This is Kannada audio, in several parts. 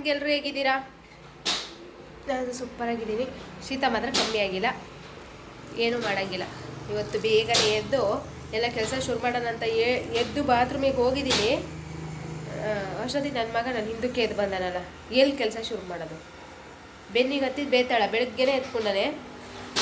ನಿಮ್ಗೆಲ್ರು ಹೇಗಿದ್ದೀರಾ? ನಾನು ಸೂಪರಾಗಿದ್ದೀನಿ. ಶೀತ ಮಾತ್ರ ಕಮ್ಮಿ ಆಗಿಲ್ಲ. ಏನೂ ಮಾಡೋಂಗಿಲ್ಲ. ಇವತ್ತು ಬೇಗನೆ ಎದ್ದು ಎಲ್ಲ ಕೆಲಸ ಶುರು ಮಾಡೋಣ ಅಂತ ಎದ್ದು ಬಾತ್ರೂಮಿಗೆ ಹೋಗಿದ್ದೀನಿ. ಅಷ್ಟೊತ್ತಿಗೆ ನನ್ನ ಮಗ ನಾನು ಹಿಂದಕ್ಕೆ ಎದ್ದು ಬಂದಾನಲ್ಲ. ಎಲ್ಲಿ ಕೆಲಸ ಶುರು ಮಾಡೋದು? ಬೆನ್ನಿಗೆ ಹತ್ತಿದ್ದು ಬೇತಾಳ. ಬೆಳಗ್ಗೆನೇ ಎತ್ಕೊಂಡಾನೆ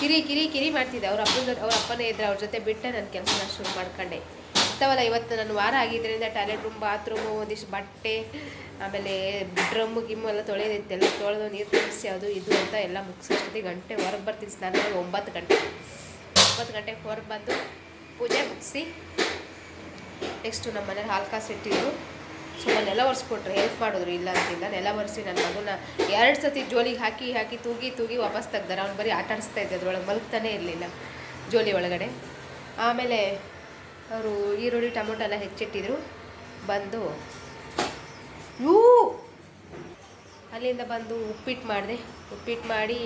ಕಿರಿ ಕಿರಿ ಕಿರಿ ಮಾಡ್ತಿದ್ದೆ. ಅವ್ರ ಅಪ್ಪನ, ಅವ್ರ ಅಪ್ಪನೇ ಇದ್ರೆ ಅವ್ರ ಜೊತೆ ಬಿಟ್ಟೆ, ನಾನು ಕೆಲಸನ ಶುರು ಮಾಡ್ಕೊಂಡೆ. ಇರ್ತಾವಲ್ಲ ಇವತ್ತು ನನ್ನ ವಾರ ಆಗಿದ್ದರಿಂದ ಟಾಯ್ಲೆಟ್ ರೂಮ್, ಬಾತ್ರೂಮು, ಒಂದಿಷ್ಟು ಬಟ್ಟೆ, ಆಮೇಲೆ ಡ್ರಮ್ ಗಿಮ್ಮು ಎಲ್ಲ ತೊಳೆದಿತ್ತು. ಎಲ್ಲ ತೊಳೆದು ನೀರು ತುಂಬಿಸಿ ಅದು ಇದು ಅಂತ ಎಲ್ಲ ಮುಗಿಸೋಷ್ಟೊತ್ತಿಗೆ ಗಂಟೆ ಹೊರಗೆ ಬರ್ತೀನಿ ಸ್ನಾನ ಒಂಬತ್ತು ಗಂಟೆ, ಒಂಬತ್ತು ಗಂಟೆಗೆ ಹೊರಗೆ ಬಂದು ಪೂಜೆ ಮುಗಿಸಿ ನೆಕ್ಸ್ಟು ನಮ್ಮ ಮನೇಲಿ ಹಾಲು ಕಾಸು ಇಟ್ಟಿದ್ರು. ನೆಲ ಒರೆಸ್ಕೊಟ್ರು. ಹೆಲ್ಪ್ ಮಾಡಿದ್ರು. ಇಲ್ಲ ಅಂತಿಲ್ಲ ನೆಲ ಒರೆಸಿ ನನ್ನ ಮಗನ ಎರಡು ಸತಿ ಜೋಲಿಗೆ ಹಾಕಿ ಹಾಕಿ, ತೂಗಿ ತೂಗಿ ವಾಪಸ್ ತೆಗ್ದಾರೆ. ಅವ್ನು ಬರೀ ಆಟ ಆಡಿಸ್ತಾ ಇದ್ದೆ. ಅದ್ರೊಳಗೆ ಮಲಗ್ತಾನೆ ಇರಲಿಲ್ಲ ಜೋಲಿ ಒಳಗಡೆ. ಆಮೇಲೆ ಅವರು ಈರುಳ್ಳಿ, ಟೊಮೊಟೊ ಎಲ್ಲ ಹೆಚ್ಚಿಟ್ಟಿದ್ರು. ಬಂದು ಯೂ! ಅಲ್ಲಿಂದ ಬಂದು ಉಪ್ಪಿಟ್ಟು ಮಾಡಿದೆ. ಉಪ್ಪಿಟ್ಟು ಮಾಡಿ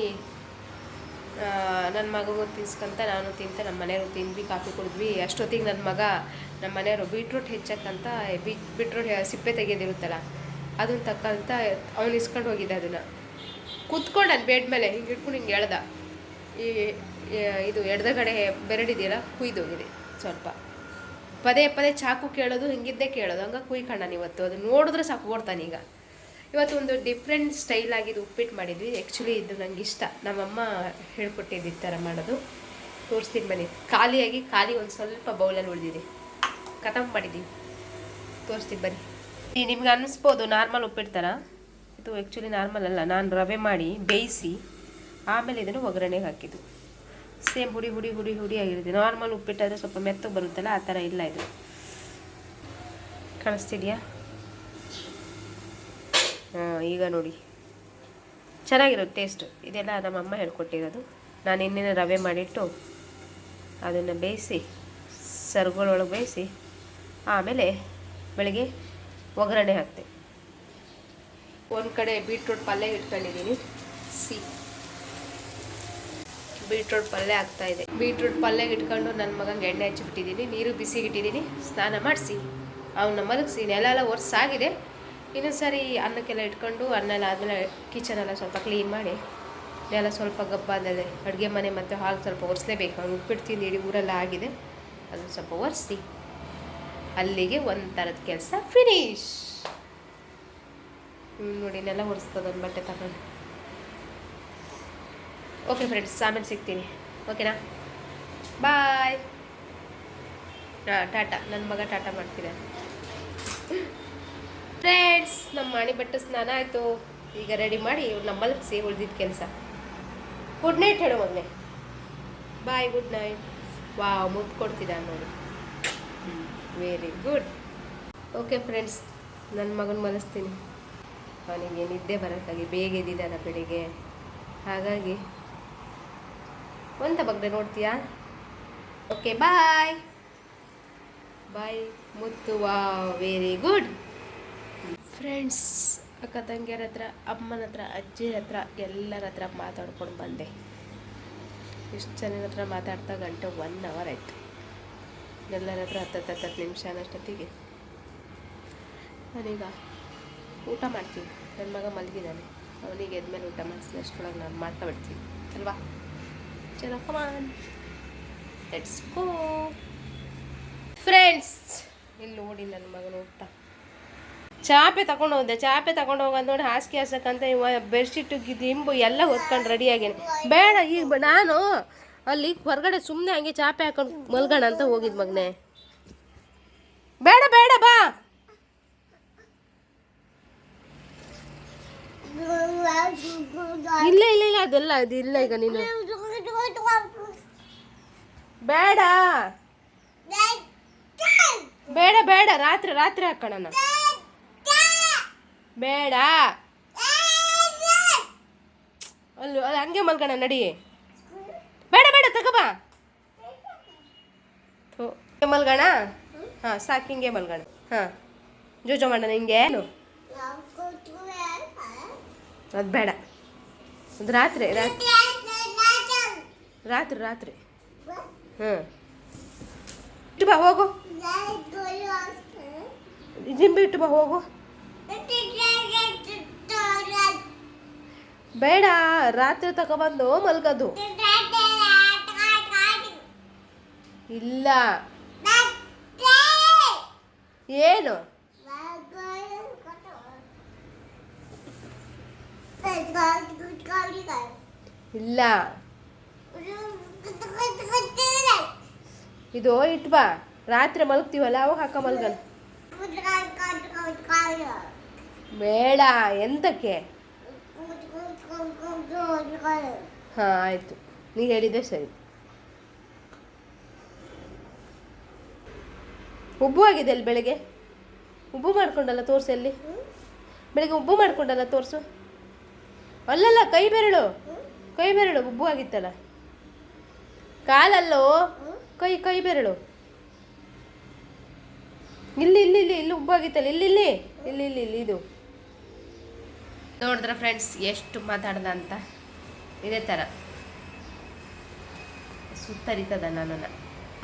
ನನ್ನ ಮಗಗೂ ತಿನ್ಸ್ಕೊಂತ ನಾನು ತಿಂತ. ನಮ್ಮ ಮನೆಯವರು ತಿಂದ್ವಿ, ಕಾಫಿ ಕುಡಿದ್ವಿ. ಅಷ್ಟೊತ್ತಿಗೆ ನನ್ನ ಮಗ ನಮ್ಮ ಮನೆಯವರು ಬೀಟ್ರೂಟ್ ಹೆಚ್ಚಕ್ಕಂತ ಬೀ, ಬೀಟ್ರೂಟ್ ಸಿಪ್ಪೆ ತೆಗೆಯೋದಿರುತ್ತಲ್ಲ ಅದನ್ನ ತಕ್ಕಂತ ಅವ್ನು ಇಸ್ಕೊಂಡು ಹೋಗಿದ್ದೆ ಅದನ್ನು. ಕುತ್ಕೊಂಡು ಅದು ಬೆಡ್ ಮೇಲೆ, ಹಿಂಗೆ ಇಟ್ಕೊಂಡು ಹಿಂಗೆ ಎಳ್ದ. ಈ ಇದು ಎಡ್ದಗಡೆ ಬೆರಡಿದೆಯಲ್ಲ ಕುಯ್ದೋಗಿದೆ ಸ್ವಲ್ಪ. ಪದೇ ಪದೇ ಚಾಕು ಕೇಳೋದು, ಹಿಂಗಿದ್ದೇ ಕೇಳೋದು. ಹಂಗೆ ಕುಯ್ಕಂಡಾನ ಇವತ್ತು ಅದು ನೋಡಿದ್ರೆ ಸಾಕು ಈಗ. ಇವತ್ತು ಒಂದು ಡಿಫ್ರೆಂಟ್ ಸ್ಟೈಲ್ ಆಗಿದ್ದು ಉಪ್ಪಿಟ್ಟು ಮಾಡಿದ್ವಿ. ಆ್ಯಕ್ಚುಲಿ ಇದು ನಂಗೆ ಇಷ್ಟ. ನಮ್ಮಮ್ಮ ಹೇಳ್ಕೊಟ್ಟಿದ್ದು ಈ ಥರ ಮಾಡೋದು. ತೋರಿಸ್ತೀನಿ ಬನ್ನಿ. ಖಾಲಿಯಾಗಿ ಖಾಲಿ ಒಂದು ಸ್ವಲ್ಪ ಬೌಲಲ್ಲಿ ಉಳಿದಿದೆ. ಖತಮ್ ಮಾಡಿದ್ದೀವಿ ತೋರಿಸ್ತೀನಿ ಬನ್ನಿ. ನಿಮ್ಗೆ ಅನ್ನಿಸ್ಬೋದು ನಾರ್ಮಲ್ ಉಪ್ಪಿಟ್ಟು ಥರ ಇದು ಆ್ಯಕ್ಚುಲಿ ನಾರ್ಮಲ್ ಅಲ್ಲ. ನಾನು ರವೆ ಮಾಡಿ ಬೇಯಿಸಿ ಆಮೇಲೆ ಇದನ್ನು ಒಗ್ಗರಣೆಗೆ ಹಾಕಿದ್ದು. ಸೇಮ್ ಹುಡಿ ಹುಡಿ ಹುಡಿ ಹುಡಿ ಆಗಿರುತ್ತೆ. ನಾರ್ಮಲ್ ಉಪ್ಪಿಟ್ಟಾದರೆ ಸ್ವಲ್ಪ ಮೆತ್ತಗೆ ಬರುತ್ತಲ್ಲ, ಆ ಥರ ಇಲ್ಲ ಇದು. ಕಳಿಸ್ತಿದೆಯಾ? ಹಾಂ, ಈಗ ನೋಡಿ. ಚೆನ್ನಾಗಿರುತ್ತೆ ಟೇಸ್ಟ್ ಇದೆಲ್ಲ ನಮ್ಮಮ್ಮ ಹೇಳ್ಕೊಟ್ಟಿರೋದು. ನಾನು ಇನ್ನೇನು ರವೆ ಮಾಡಿಟ್ಟು ಅದನ್ನು ಬೇಯಿಸಿ, ಸರ್ಗಳೊಳಗೆ ಬೇಯಿಸಿ, ಆಮೇಲೆ ಬೆಳಗ್ಗೆ ಒಗ್ಗರಣೆ ಹಾಕ್ತೆ. ಒಂದು ಕಡೆ ಬೀಟ್ರೂಟ್ ಪಲ್ಯ ಇಟ್ಕೊಂಡಿದ್ದೀನಿ. ಸಿ ಬೀಟ್ರೂಟ್ ಪಲ್ಯ ಆಗ್ತಾ ಇದೆ. ಬೀಟ್ರೂಟ್ ಪಲ್ಯ ಇಟ್ಕೊಂಡು ನನ್ನ ಮಗಂಗೆ ಎಣ್ಣೆ ಹಚ್ಚಿಬಿಟ್ಟಿದ್ದೀನಿ ನೀರು ಬಿಸಿಗೆ ಇಟ್ಟಿದ್ದೀನಿ. ಸ್ನಾನ ಮಾಡಿಸಿ. ಅವನ್ನ ಮಲಗಿಸಿ. ನೆಲ ಎಲ್ಲ ಒರ್ಸಾಗಿದೆ. ಇನ್ನೊಂದು ಸಾರಿ ಅನ್ನಕ್ಕೆಲ್ಲ ಇಟ್ಕೊಂಡು ಅನ್ನ ಎಲ್ಲ ಆದಮೇಲೆ ಕಿಚನ್ ಎಲ್ಲ ಸ್ವಲ್ಪ ಕ್ಲೀನ್ ಮಾಡಿ, ನೆಲ ಸ್ವಲ್ಪ ಗಬ್ಬಾದಲ್ಲೇ ಅಡುಗೆ ಮನೆ ಮತ್ತು ಹಾಲು ಸ್ವಲ್ಪ ಒರೆಸಲೇಬೇಕು. ಅವ್ನು ತಿಂದು ಇಡೀ ಊರೆಲ್ಲ ಆಗಿದೆ. ಅದನ್ನು ಸ್ವಲ್ಪ ಒರೆಸಿ. ಅಲ್ಲಿಗೆ ಒಂದು ಥರದ ಕೆಲಸ ಫಿನಿಶ್ ನೋಡಿ, ನೆಲ ಒರೆಸ್ತದ ಒಂದು ಬಟ್ಟೆ ತಗೊಂಡು. ಓಕೆ ಫ್ರೆಂಡ್ಸ್ ಆಮೇಲೆ ಸಿಗ್ತೀನಿ ಓಕೆನಾ ಬಾಯ್ ಹಾಂ ಟಾಟಾ ನನ್ನ ಮಗ ಟಾಟಾ ಮಾಡ್ತಿದ್ದಾನೆ ಫ್ರೆಂಡ್ಸ್ ನಮ್ಮ ಮಣಿ ಬಟ್ಟೆ ಸ್ನಾನ ಆಯಿತು. ಈಗ ರೆಡಿ ಮಾಡಿ ಇವ್ರನ್ನ ಮಲಗಿಸಿ ಉಳಿದಿದ್ದ ಕೆಲಸ. ಗುಡ್ ನೈಟ್ ಹೇಳು ಮಗನೆ ಬಾಯ್ ಗುಡ್ ನೈಟ್ ವಾ ಮುದ್ದು ಕೊಡ್ತಿದ್ದಾನೆ ನೋಡಿ. ವೆರಿ ಗುಡ್ ಓಕೆ ಫ್ರೆಂಡ್ಸ್ ನನ್ನ ಮಗನ ಮಲಸ್ತೀನಿ. ಅವನಿಗೆ ನಿದ್ದೆ ಬರೋಕ್ಕಾಗಿ ಬೇಗ ಎದ್ದಿದ್ದಾನ ಬೆಳಿಗ್ಗೆ. ಹಾಗಾಗಿ ಒಂದ ಬಗ್ಗೆ ನೋಡ್ತೀಯಾ? ಓಕೆ ಬಾಯ್ ಬಾಯ್ ಮುತ್ತು ವಾ ವೆರಿ ಗುಡ್ ಫ್ರೆಂಡ್ಸ್ ಅಕ್ಕ ತಂಗಿಯರ ಹತ್ರ, ಅಮ್ಮನ ಹತ್ರ ಅಜ್ಜಿ ಹತ್ರ, ಎಲ್ಲರ ಹತ್ರ ಮಾತಾಡ್ಕೊಂಡು ಬಂದೆ. ಇಷ್ಟು ಜನರ ಹತ್ರ ಮಾತಾಡ್ತಾ ಗಂಟೆ ಒನ್ ಅವರ್ ಆಯಿತು. ಎಲ್ಲರ ಹತ್ರ ಹತ್ತತ್ತು ಹತ್ತತ್ತು ನಿಮಿಷ ಅನ್ನೋಷ್ಟೊತ್ತಿಗೆ. ನಾನೀಗ ಊಟ ಮಾಡ್ತೀನಿ. ನನ್ನ ಮಗ ಮಲಗಿದ್ದಾನೆ ಅವನಿಗೆ ಎದ್ಮೇಲೆ ಊಟ ಮಾಡಿಸಿದ ಅಷ್ಟರೊಳಗೆ ನಾನು ಮಾಡ್ತಾ ಬಿಡ್ತೀನಿ. ಅಲ್ವಾ? ಚಲೋ ಕಮಾನ್ ಲೆಟ್ಸ್ ಗೋ ಫ್ರೆಂಡ್ಸ್ ಇಲ್ಲಿ ನೋಡಿ ನನ್ನ ಮಗನ ಊಟ. ಚಾಪೆ ತಗೊಂಡು ಹೋದೆ ಚಾಪೆ ತಗೊಂಡು ಹೋಗೋದು ನೋಡಿ ಹಾಸಿಗೆ ಹಾಸಕ್ಕಂತ ಇವ ಬೆಡ್ಶೀಟು ದಿಂಬು ಎಲ್ಲ ಹೊತ್ಕೊಂಡು ರೆಡಿಯಾಗೇನೆ ಬೇಡ ಈಗ ನಾನು ಅಲ್ಲಿ ಹೊರಗಡೆ ಸುಮ್ಮನೆ ಹಂಗೆ ಚಾಪೆ ಹಾಕೊಂಡು ಮಲ್ಗೋಣ ಅಂತ ಹೋಗಿದ್ ಮಗನೇ. ಬೇಡ ಬೇಡ ಬಾ. ಇಲ್ಲ ಇಲ್ಲ ಇಲ್ಲ ಅದೆಲ್ಲ ಅದು ಇಲ್ಲ ಈಗ ನೀನು. ಬೇಡ. ಬೇಡ ಬೇಡ. ರಾತ್ರಿ ರಾತ್ರಿ ಹಾಕೋಣ ಬೇಡ. ಅಲ್ಲಿ, ಅದು ಹಂಗೆ ಮಲ್ಕೋಣ ನಡಿ. ಬೇಡ ಬೇಡ ತಗೋಬಾ ಮಲ್ಗೋಣ? ಹಾಂ, ಸಾಕು, ಹಿಂಗೆ ಮಲ್ಗೋಣ. ಹಾಂ. ಜೋಜೋ ಮಾಡೋಣ ಹಿಂಗೆ. ಏನು? ಅದು ಬೇಡ. ಅದು ರಾತ್ರಿ ರಾತ್ರಿ. ರಾತ್ರಿ ರಾತ್ರಿ. ಹ್ಞೂ ಇಟ್ಟು ಬಾ, ಹೋಗು. ಜಿಂಬಿ ಇಟ್ಟು ಬಾ, ಹೋಗು. ಬೇಡ, ರಾತ್ರಿ ತಗೊಬಂದು ಮಲ್ಗೋದು. ಇಲ್ಲ. ಏನು? ಇಲ್ಲ. ಇದು ಇಟ್ಬಾ ರಾತ್ರಿ ಮಲಗ್ತೀವಲ್ಲ, ಅವಾಗ ಹಾಕ ಮಲ್ಗನ್ ಬೇಡ, ಎಂತಕ್ಕೆ? ಹಾ, ಆಯ್ತು. ನೀ ಹೇಳಿದೆ ಸರಿ. ಉಬ್ಬು ಆಗಿದೆ ಅಲ್ಲಿ ಬೆಳಗ್ಗೆ? ಉಬ್ಬು ಮಾಡ್ಕೊಂಡಲ್ಲ ತೋರಿಸು ಅಲ್ಲಿ ಬೆಳಗ್ಗೆ ಉಬ್ಬು ಮಾಡ್ಕೊಂಡಲ್ಲ ತೋರಿಸು. ಅಲ್ಲಲ್ಲ, ಕೈ ಬೆರಳು. ಕೈ ಬೆರಳು, ಉಬ್ಬು ಆಗಿತ್ತಲ್ಲ. ಕಾಲಲ್ಲೋ? ಕೈ ಕೈ ಬೆರಳು. ಇಲ್ಲಿ ಇಲ್ಲಿ ಇಲ್ಲಿ ಇಲ್ಲಿ ಉಬ್ಬಾಗಿತ್ತಲ್ಲ, ಇಲ್ಲಿ ಇಲ್ಲಿ ಇಲ್ಲಿ ಇಲ್ಲಿ ಇಲ್ಲಿ, ಇದು. ನೋಡಿದ್ರೆ ಫ್ರೆಂಡ್ಸ್ ಎಷ್ಟು ಮಾತಾಡ್ದ ಅಂತ? ಇದೇ ಥರ ಸುತ್ತರಿತದ ನನ್ನನ್ನು.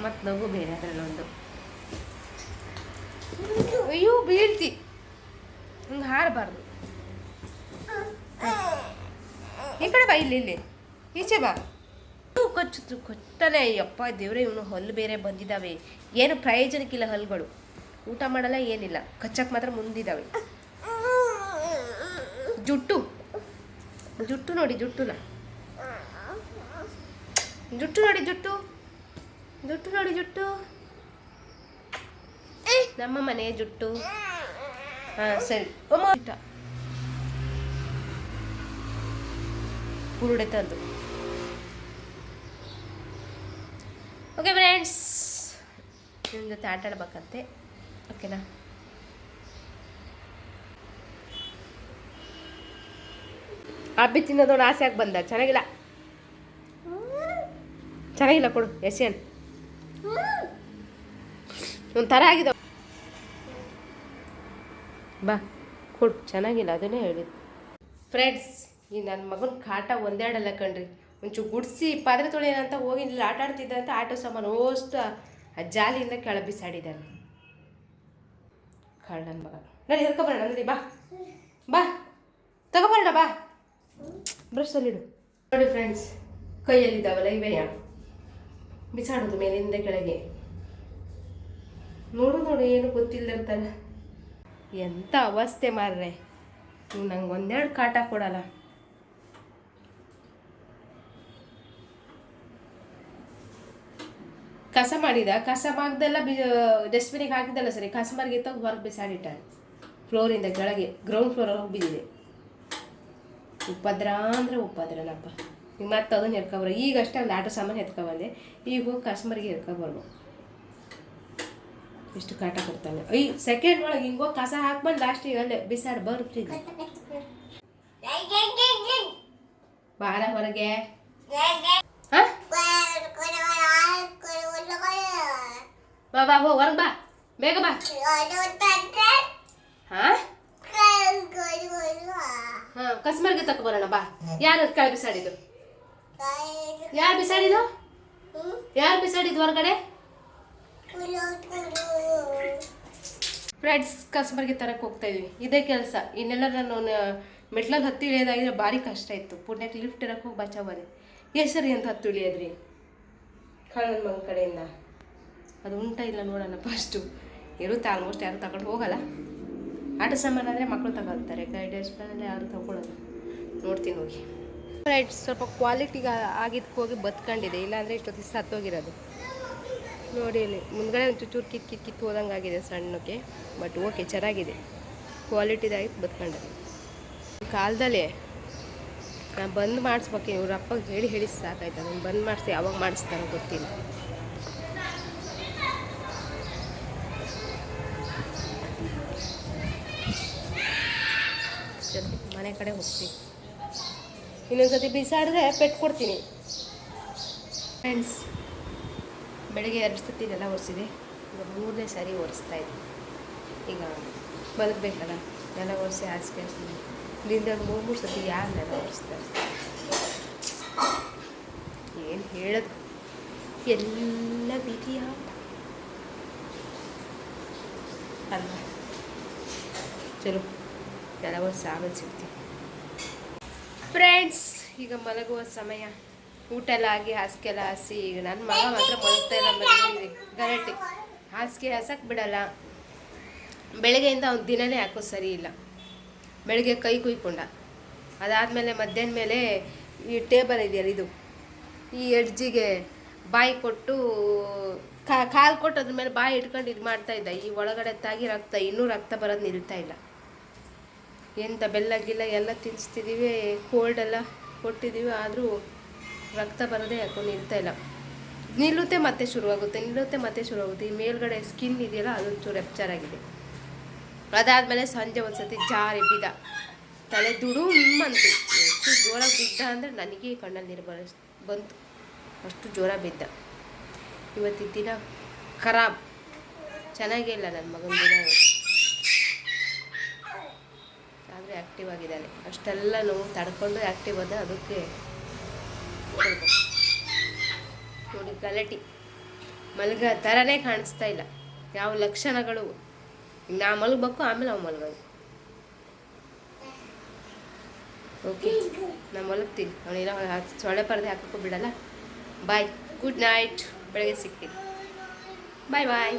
ಮತ್ತು ನಗು ಬೇರೆ ಅದರಲ್ಲೊಂದು ಅಯ್ಯೋ, ಬೀಳ್ತಿ. ಹಂಗೆ ಹಾರಬಾರ್ದು. ಈ ಕಡೆ ಬಾ, ಇಲ್ಲಿ ಇಲ್ಲಿ. ಈಚೆ ಬಾ. ಕೊಚ್ಚು ಕೊಟ್ಟನೆ ಅಯ್ಯಪ್ಪ ದೇವ್ರೆ, ಇವನು ಹಲ್ಲು ಬೇರೆ ಬಂದಿದ್ದಾವೆ. ಏನು ಪ್ರಯೋಜನಕ್ಕಿಲ್ಲ ಹಲ್ಲುಗಳು. ಊಟ ಮಾಡಲ್ಲ, ಏನಿಲ್ಲ. ಕಚ್ಚಕ್ಕೆ ಮಾತ್ರ ಮುಂದಿದ್ದಾವೆ. ಜುಟ್ಟು. ಜುಟ್ಟು ನೋಡಿ, ಜುಟ್ಟುನ. ಜುಟ್ಟು ನೋಡಿ, ಜುಟ್ಟು. ಜುಟ್ಟು ನೋಡಿ, ಜುಟ್ಟು. ನಮ್ಮ ಮನೆ ಜುಟ್ಟು. ಹಾ, ಸರಿ. ಒಮ್ಮ. ಬುರುಡೆ ತಂದು ಓಕೆ ಫ್ರೆಂಡ್ಸ್ ನಿಮ್ಮ ಜೊತೆ ಆಟ ಆಡ್ಬೇಕಂತೆ. ಓಕೆನಾ ಅಬ್ಬಿ ತಿನ್ನೋದೊಂದು ಆಸೆ ಆಗಿ ಬಂದ? ಚೆನ್ನಾಗಿಲ್ಲ. ಚೆನ್ನಾಗಿಲ್ಲ ಕೊಡು ಎಸೆನ್ ಒಂಥರ ಆಗಿದೆ. ಬಾ, ಕೊಡು, ಚೆನ್ನಾಗಿಲ್ಲ, ಅದನ್ನೇ ಹೇಳಿದ್ದು. ಫ್ರೆಂಡ್ಸ್ ಈ ನನ್ನ ಮಗನ ಕಾಟ ಒಂದೆರಡಲ್ಲ ಕಣ್ರಿ. ಒಂಚೂರು ಗುಡಿಸಿ ಪಾತ್ರೆ ತೊಳೆಯಂತ ಹೋಗಿ ಇಲ್ಲಿ ಆಟ ಆಡ್ತಿದ್ದಂತ ಆಟೋ ಸಾಮಾನು ಓಷ್ಟು ಆ ಜಾಲಿಯಿಂದ ಕೆಳ ಬಿಸಾಡಿದ್ದಾನೆ ಕಳ್ಳನ ಮಗ. ನಡಿ ಬರೋಣ ನಡಿ ಬಾ. ಬಾ. ತಗೊಬರೋಣ, ಬಾ. ಬ್ರಷಲ್ಲಿಡು ನೋಡಿ ಫ್ರೆಂಡ್ಸ್ ಕೈಯಲ್ಲಿದ್ದಾವಲ್ಲ ಇವೆಯ? ಬಿಸಾಡೋದು ಮೇಲಿಂದ ಕೆಳಗೆ. ನೋಡು ನೋಡು, ಏನು ಗೊತ್ತಿಲ್ಲದಂತಾನೆ ಎಂಥ ಅವಸ್ಥೆ ಮಾರ್ರೆ. ನೀವು ನಂಗೆ ಒಂದೆರಡು ಕಾಟ ಕೊಡಲ್ಲ. ಕಸ ಮಾಡಿದ ಕಸ ಮಾಡಿದೆಲ್ಲ ಬಿ ಡಸ್ಟ್ಬಿನಿಗೆ ಹಾಕಿದ್ದಲ್ಲ ಸರಿ ಕಸ ಮರಿಗೆ ಹೊರಗೆ ಬಿಸಾಡಿಟ್ಟಾನೆ ಫ್ಲೋರಿಂದ ಕೆಳಗೆ ಗ್ರೌಂಡ್ ಫ್ಲೋರ್ ಹೋಗಿ ಬಿದ್ದಿದೆ ಉಪದ್ರ ಅಂದರೆ ಉಪದ್ರನಪ್ಪ. ಈಗ ಮತ್ತೆ ಅದನ್ನು ಎತ್ಕೊಬರ ಈಗ ಅಷ್ಟೇ ಒಂದು ಆಟೋ ಸಾಮಾನು ಎತ್ಕೊಬಂದೆ ಈಗ ಹೋಗಿ ಕಸ್ಮರ್ಗೆ ಎತ್ಕೊಬರ್ಬೋ ಇಷ್ಟು ಕಾಟ ಕೊಡ್ತಾನೆ. ಐ ಸೆಕೆಂಡ್ ಒಳಗೆ ಹಿಂಗೆ ಹೋಗಿ ಕಸ ಹಾಕ್ಬಂದು ಲಾಸ್ಟಿಗೆ ಅಲ್ಲೇ ಬಿಸಾಡಿ ಬರ್ತೀನಿ ಬಾರ ಹೊರಗೆ. ಹಾ? ಬಾ ಬಾ ಹೋ ಹೊರಗೆ ಬಾ. ಬೇಗ ಬಾ. ಹಾ? ಹಾ ಕಸ್ಮರ್ಗೆ ತಕ್ಕ ಬರೋಣ ಬಾ. ಯಾರು ಕೆಳಗೆ ಬಿಸಾಡಿದ್ದು? ಯಾರು ಬಿಸಾಡಿದ್ದು? ಯಾರು ಬಿಸಾಡಿದ್ದು ಹೊರಗಡೆ? ಫ್ರೆಂಡ್ಸ್ ಕಸ್ಮರ್ಗೆ ತರಕ್ಕೆ ಹೋಗ್ತಾ ಇದೀವಿ. ಇದೇ ಕೆಲಸ. ಇನ್ನೆಲ್ಲ ನಾನು ಮೆಟ್ಲಲ್ಲಿ ಹತ್ತಿ ಇಳಿಯೋದಾಗಿದ್ರೆ ಭಾರಿ ಕಷ್ಟ ಇತ್ತು. ಪುಣ್ಯಕ್ಕೆ ಲಿಫ್ಟ್ ಇರಕ್ಕೆ ಹೋಗಿ ಬಚಾವ್ ಬರೀ ಎಷ್ಟು ಸರಿ ಅಂತ ಹತ್ತು ಇಳಿಯೋದ್ರಿ. ಕಳ್ಳನ ಮಗನ ಕಡೆಯಿಂದ. ಅದು ಉಂಟ ಇಲ್ಲ ನೋಡೋಣ ಫಸ್ಟು ಇರುತ್ತೆ ಆಲ್ಮೋಸ್ಟ್ ಯಾರು ತಗೊಂಡು ಹೋಗಲ್ಲ. ಆಟ ಸಾಮಾನು ಅಂದರೆ ಮಕ್ಕಳು ತಗೊಳ್ತಾರೆ. ಗೈಡೆನ್ಸ್ ಪ್ಲಾನಲ್ಲಿ ಯಾರು ತಗೊಳ್ಳೋದು ನೋಡ್ತೀನಿ ಹೋಗಿ. ರೈಟ್ ಸ್ವಲ್ಪ ಕ್ವಾಲಿಟಿಗೆ ಆಗಿದ್ದಕ್ಕೆ ಹೋಗಿ ಬತ್ಕೊಂಡಿದೆ ಇಲ್ಲಾಂದರೆ ಇಷ್ಟೊತ್ತಿಗೆ ಸತ್ತೋಗಿರೋದು. ನೋಡಿ ಇಲ್ಲಿ ಮುಂದ್ಗಡೆ ಒಂದು ಚೂರು ಕಿತ್ ಕಿತ್ ಕಿತ್ತು ಹೋದಂಗೆ ಆಗಿದೆ ಸಣ್ಣಕ್ಕೆ. ಬಟ್ ಓಕೆ ಚೆನ್ನಾಗಿದೆ. ಕ್ವಾಲಿಟಿದಾಗಿ ಬತ್ಕೊಂಡೆ ಕಾಲದಲ್ಲಿ ನಾನು ಬಂದ್ ಮಾಡಿಸ್ಬೇಕು, ಇವ್ರ ಅಪ್ಪಗೆ ಹೇಳಿ ಹೇಳಿ ಸಾಕಾಯ್ತು. ನಾನು ಬಂದ್ ಮಾಡಿಸಿ ಯಾವಾಗ ಮಾಡಿಸ್ತಾರೋ ಗೊತ್ತಿಲ್ಲ. ಮನೆ ಕಡೆ ಹೋಗ್ತೀನಿ. ಇನ್ನೊಂದು ಸತಿ ಬಿಸಾಡಿದ್ರೆ ಪೆಟ್ಟು ಕೊಡ್ತೀನಿ. ಫ್ರೆಂಡ್ಸ್ ಬೆಳಗ್ಗೆ ಎರಡು ಸತಿ ನೆಲ ಒರೆಸಿದೆ. ಈಗ ಮೂರನೇ ಸಾರಿ ಒರೆಸ್ತಾ ಇದ್ದೀನಿ. ಈಗ ಬದುಕಬೇಕಲ್ಲ, ನೆಲ ಒರೆಸಿ ಹಾಸಿಗೆ ಇಲ್ಲಿಂದ ಮೂರು ಮೂರು ಸತಿ ಯಾರು ನೆಲ ಏನು ಹೇಳೋದು? ಎಲ್ಲ ವಿಧಿಯ ಅಲ್ಲ ಚಲೋ. ಒರೆಸಿ ಆಮೇಲೆ ಸಿಗ್ತೀವಿ ಫ್ರೆಂಡ್ಸ್ ಈಗ ಮಲಗುವ ಸಮಯ. ಊಟ ಎಲ್ಲ ಆಗಿ ಹಾಸಿಗೆ ಎಲ್ಲ ಹಾಸಿ, ಈಗ ನನ್ನ ಮಗ ಮಾತ್ರ ಮಲಗ್ತಾ ಇಲ್ಲ ಮಲಗಿದ್ವಿ ಗಲಾಟೆ. ಹಾಸಿಗೆ ಹಾಸಕ್ಕೆ ಬಿಡಲ್ಲ. ಬೆಳಗ್ಗೆಯಿಂದ ಅವ್ನ ದಿನನೇ ಯಾಕೋ ಸರಿ ಇಲ್ಲ. ಬೆಳಗ್ಗೆ ಕೈ ಕುಯ್ಕೊಂಡ. ಅದಾದಮೇಲೆ ಮಧ್ಯಾಹ್ನ ಮೇಲೆ ಈ ಟೇಬಲ್ ಇದೆಯಲ್ಲ ಇದು, ಈ ಎಡ್ಜಿಗೆ ಬಾಯಿ ಕೊಟ್ಟು ಕಾಲು ಕೊಟ್ಟು ಅದ್ರ ಮೇಲೆ ಬಾಯಿ ಇಟ್ಕೊಂಡು ಇದು ಮಾಡ್ತಾ ಇದ್ದ. ಈ ಒಳಗಡೆ ತಾಗಿ ರಕ್ತ, ಇನ್ನೂ ರಕ್ತ ಬರೋದು ನಿಲ್ತಾ ಇಲ್ಲ. ಎಂಥ ಬೆಲ್ಲ ಗಿಲ್ಲ ಎಲ್ಲ ತಿನ್ನಿಸ್ತಿದ್ದೀವಿ ಕೋಲ್ಡ್ ಎಲ್ಲ ಕೊಟ್ಟಿದ್ದೀವಿ ಆದರೂ ರಕ್ತ ಬರೋದೇ ಯಾಕೋ ನಿಲ್ತಾ ಇಲ್ಲ. ನಿಲ್ಲುತ್ತೆ ಮತ್ತೆ ಶುರುವಾಗುತ್ತೆ, ನಿಲ್ಲುತ್ತೆ ಮತ್ತೆ ಶುರುವಾಗುತ್ತೆ. ಈ ಮೇಲ್ಗಡೆ ಸ್ಕಿನ್ ಇದೆಯಲ್ಲ ಅದೊಂದು ಚೂರು ಎಪ್ಚರ್ ಆಗಿದೆ. ಅದಾದಮೇಲೆ ಸಂಜೆ ಒಂದ್ಸತಿ ಜಾರಿ ಬಿದ್ದ. ತಲೆ ದುಡುಮ್ ಅಂತು ಎಷ್ಟು ಜೋರ ಬಿದ್ದ ಅಂದರೆ ನನಗೆ ಕಣ್ಣಲ್ಲಿ ನೀರು ಬರ ಬಂತು. ಅಷ್ಟು ಜೋರ ಬಿದ್ದ. ಇವತ್ತಿನ ದಿನ ಖರಾಬ್. ಚೆನ್ನಾಗೇ ಇಲ್ಲ ನನ್ನ ಮಗನ ದಿನ ಆದ್ರೆ ಆ್ಯಕ್ಟಿವ್ ಆಗಿದ್ದಾನೆ. ಅಷ್ಟೆಲ್ಲ ನೋವು ತಡ್ಕೊಂಡು ಆ್ಯಕ್ಟಿವ್ ಅದ, ಅದಕ್ಕೆ. ನೋಡಿ ಗಲಾಟಿ. ಮಲಗ ಥರನೇ ಕಾಣಿಸ್ತಾ ಇಲ್ಲ. ಯಾವ ಲಕ್ಷಣಗಳು. ನಾ ಮಲಗಬೇಕು, ಆಮೇಲೆ ಅವು ಮಲಗೋದು. ಓಕೆ ನಾ ಮಲಗ್ತೀನಿ. ಅವನಿಲ್ಲ ಸೊಳ್ಳೆ ಪರದೆ ಹಾಕೋಕ್ಕೂ ಬಿಡಲ್ಲ. ಬಾಯ್ ಗುಡ್ ನೈಟ್ ಬೆಳಗ್ಗೆ ಸಿಗ್ತೀನಿ. ಬಾಯ್ ಬಾಯ್